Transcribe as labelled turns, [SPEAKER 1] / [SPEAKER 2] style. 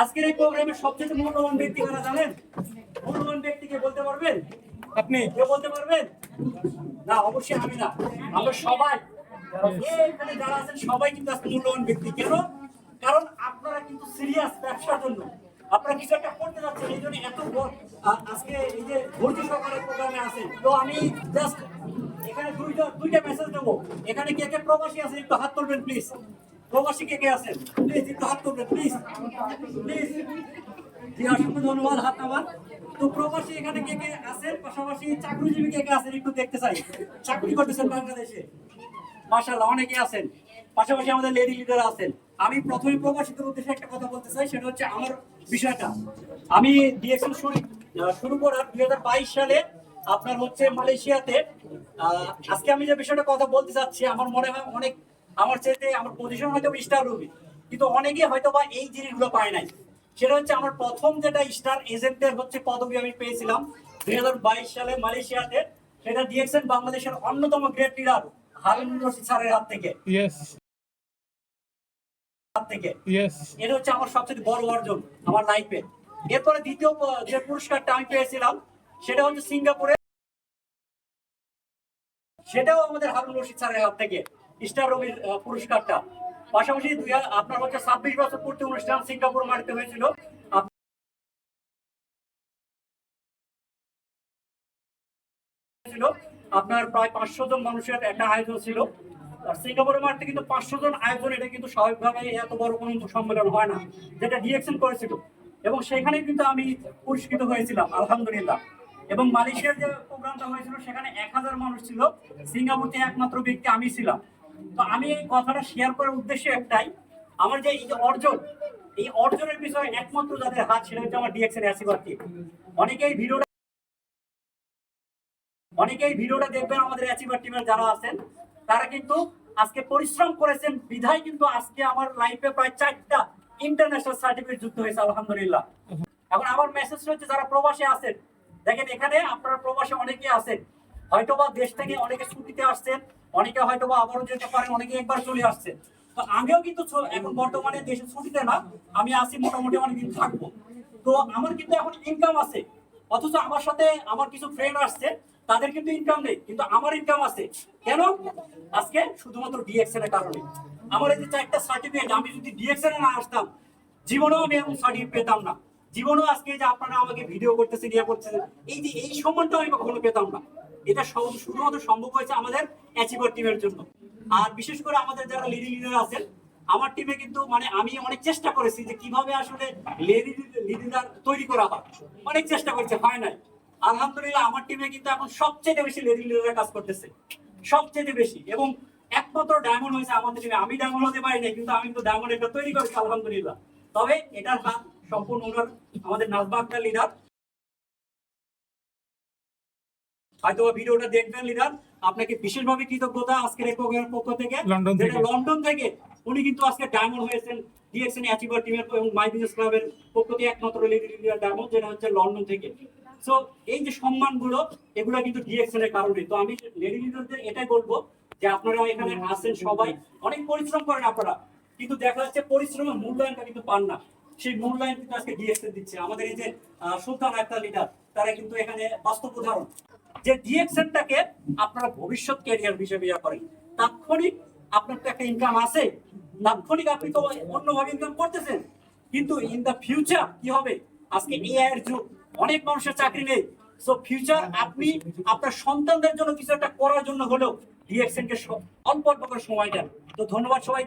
[SPEAKER 1] আজকের এই প্রোগ্রামের সবচেয়ে মূল্যবান ব্যক্তি কারা জানেন? মূল্যবান ব্যক্তিকে বলতে পারবেন?
[SPEAKER 2] আপনি
[SPEAKER 1] কে বলতে পারবেন? না, অবশ্যই আমি না। আমরা সবাই এখানে যারা আছেন, সবাই কিন্তু আজকে মূল্যবান ব্যক্তি। কেন? কারণ আপনারা কিন্তু সিরিয়াস ব্যবসার জন্য। আপনারা কিছু একটা করতে যাচ্ছেন, এই জন্য এত আজকে এই যে ধৈর্য সহকারে প্রোগ্রামে আছেন। তো আমি জাস্ট এখানে দুইটা দুইটা মেসেজ দেবো। এখানে কে কে প্রবাসী আছে একটু হাত তুলবেন প্লিজ প্রবাসী কে কে আছেন? প্লিজ, একটু হাত তুলবেন, প্লিজ। প্লিজ। জি, অসংখ্য ধন্যবাদ হাত আমার তো প্রবাসী এখানে কে কে আছেন? পাশাপাশি চাকরিজীবী কে কে আছেন? একটু দেখতে চাই। চাকরি করতেছেন বাংলাদেশে? অনেকে আছেন। পাশাপাশি আমাদের লেডি লিডার আছেন। আমি প্রথমে প্রবাসীদের উদ্দেশ্যে একটা কথা বলতে চাই, সেটা হচ্ছে আমার বিষয়টা। আমি ডিএক্সএল শুরু করার দুই বাইশ সালে আপনার হচ্ছে মালয়েশিয়াতে আজকে আমি যে বিষয়টা কথা বলতে চাচ্ছি, আমার মনে হয় অনেক আমার চাইতে আমার পজিশন হয়তো স্টার রুবি কিন্তু অনেকে হয়তো বা এই জিনিসগুলো পায় নাই। সেটা হচ্ছে আমার প্রথম যেটা স্টার এজেন্টের হচ্ছে পদবি আমি পেয়েছিলাম দুই সালে মালয়েশিয়াতে সেটা দিয়েছেন বাংলাদেশের অন্যতম গ্রেট লিডার রশিদ স্যারের হাত থেকে। হাত থেকে। এটা হচ্ছে আমার সবচেয়ে বড় অর্জন আমার লাইফে এরপরে দ্বিতীয় যে পুরস্কারটা আমি পেয়েছিলাম সেটা হচ্ছে সিঙ্গাপুরে। সেটাও আমাদের হারুন রশিদ স্যারের হাত থেকে। স্টার রবির পুরস্কারটা। পাশাপাশি দুই আপনার হচ্ছে ছাব্বিশ বছর পূর্তি অনুষ্ঠান সিঙ্গাপুর মাটিতে হয়েছিল। ছিল, আপনার প্রায় পাঁচশো জন মানুষের একটা আয়োজন ছিল। সিঙ্গাপুরের মাঠে কিন্তু পাঁচশো জন আয়োজন, এটা কিন্তু স্বাভাবিকভাবে এত বড় কোনো সম্মেলন হয় না, যেটা ডিএকশন করেছিল। এবং সেখানে কিন্তু আমি পুরস্কৃত হয়েছিলাম, আলহামদুলিল্লাহ। এবং মালয়েশিয়ার যে প্রোগ্রামটা হয়েছিল, সেখানে এক হাজার মানুষ ছিল। সিঙ্গাপুরতে একমাত্র ব্যক্তি আমি ছিলাম। তো আমি এই কথাটা শেয়ার করার উদ্দেশ্য একটাই। আমার যে এই যে অর্জন, এই অর্জনের বিষয়ে একমাত্র যাদের হাত, সেটা হচ্ছে আমার ডিএক্সএন অ্যাসিভার টিম অনেকেই ভিডিওটা অনেকেই ভিডিওটা দেখবেন আমাদের অ্যাচিভার টিমের যারা আছেন, তারা কিন্তু আজকে পরিশ্রম করেছেন। বিধায় কিন্তু আজকে আমার লাইফে প্রায় চারটা ইন্টারন্যাশনাল সার্টিফিকেট যুক্ত হয়েছে, আলহামদুলিল্লাহ। এখন আমার মেসেজ হচ্ছে, যারা প্রবাসে আছেন, দেখেন এখানে আপনারা প্রবাসে অনেকে আছেন। হয়তোবা দেশ থেকে অনেকে ছুটিতে আসছেন অনেকে হয়তোবা আবারও যেতে পারেন, অনেকে একবার চলে আসছেন তো আমিও কিন্তু এখন বর্তমানে দেশে ছুটিতে না, আমি আসি মোটামুটি অনেকদিন থাকব। তো আমার কিন্তু এখন ইনকাম আছে। অথচ আমার সাথে আমার কিছু ফ্রেন্ড আসছে, তাদের কিন্তু ইনকাম নেই, কিন্তু আমার ইনকাম আছে। কেন? আজকে শুধুমাত্র ডিএক্সএন এর কারণে। আমার এই যে চারটা সার্টিফিকেট আমি যদি ডিএক্সএন এ না আসতাম, জীবনেও আমি এরকম সার্টিফিকেট পেতাম না। জীবনেও আজকে যে আপনারা আমাকে ভিডিও করতেছেন ইয়ে করতেছেন এই যে এই সম্মানটা আমি কখনো পেতাম না। এটা সব- শুধুমাত্র সম্ভব হয়েছে আমাদের অ্যাচিভার টিমের জন্য। আর বিশেষ করে আমাদের যারা লিডি লিডার আছেন, আমার টিমে কিন্তু মানে আমি অনেক চেষ্টা করেছি যে কীভাবে আসলে লেডি লিডার তৈরি করা হয়। অনেক চেষ্টা করেছে, হয় নাই। আলহামদুলিল্লাহ আমার টিমে কিন্তু এখন সবচেয়ে বেশি লেডি লিডার কাজ করতেছে। সবচেয়ে বেশি। এবং একমাত্র ডায়মন্ড হয়েছে আমাদের টিমে আমি ডায়মন্ড হতে পারি না কিন্তু আমি কিন্তু ডায়মন্ড একটা তৈরি করেছি, আলহামদুলিল্লাহ। তবে এটার হাত সম্পূর্ণ ওনার আমাদের নাজবা আক্তার লিডার। হয়তো ভিডিওটা দেখবেন লিডার। আপনাকে বিশেষভাবে কৃতজ্ঞতা আজকের এই প্রোগ্রামের পক্ষ থেকে।
[SPEAKER 2] লন্ডন থেকে।
[SPEAKER 1] লন্ডন থেকে উনি কিন্তু আজকে ডায়মন্ড হয়েছেন। ডিএক্সএন অ্যাচিভার টিমের এবং মাই বিজনেস ক্লাবের পক্ষ থেকে একমাত্র লিডার ডায়মন্ড যেটা হচ্ছে লন্ডন থেকে। সো এই যে সম্মানগুলো এগুলো কিন্তু ডিএক্সএন এর কারণে। তো আমি লেডি লিডারদের এটাই বলব যে আপনারা এখানে আসেন সবাই। অনেক পরিশ্রম করেন আপনারা। কিন্তু দেখা যাচ্ছে পরিশ্রমের মূল্যায়নটা কিন্তু পান না। সেই মূল্যায়ন কিন্তু আজকে ডিএক্সএন দিচ্ছে। আমাদের এই যে সুলতান আক্তার লিডার তারা কিন্তু এখানে বাস্তব উদাহরণ। যে ডিএক্সএনটাকে আপনারা ভবিষ্যৎ ক্যারিয়ার হিসেবে ইয়া করেন। তাৎক্ষণিক আপনার তো একটা ইনকাম আছে, তাৎক্ষণিক আপনি তো অন্যভাবে ইনকাম করতেছেন। কিন্তু ইন দা ফিউচার কি হবে? আজকে এআই এর যুগ, অনেক মানুষের চাকরি নেই। সো ফিউচার আপনি আপনার সন্তানদের জন্য কিছু একটা করার জন্য হলেও ডিএক্সএন কে অল্প অল্প করে সময় দেন। তো ধন্যবাদ সবাইকে।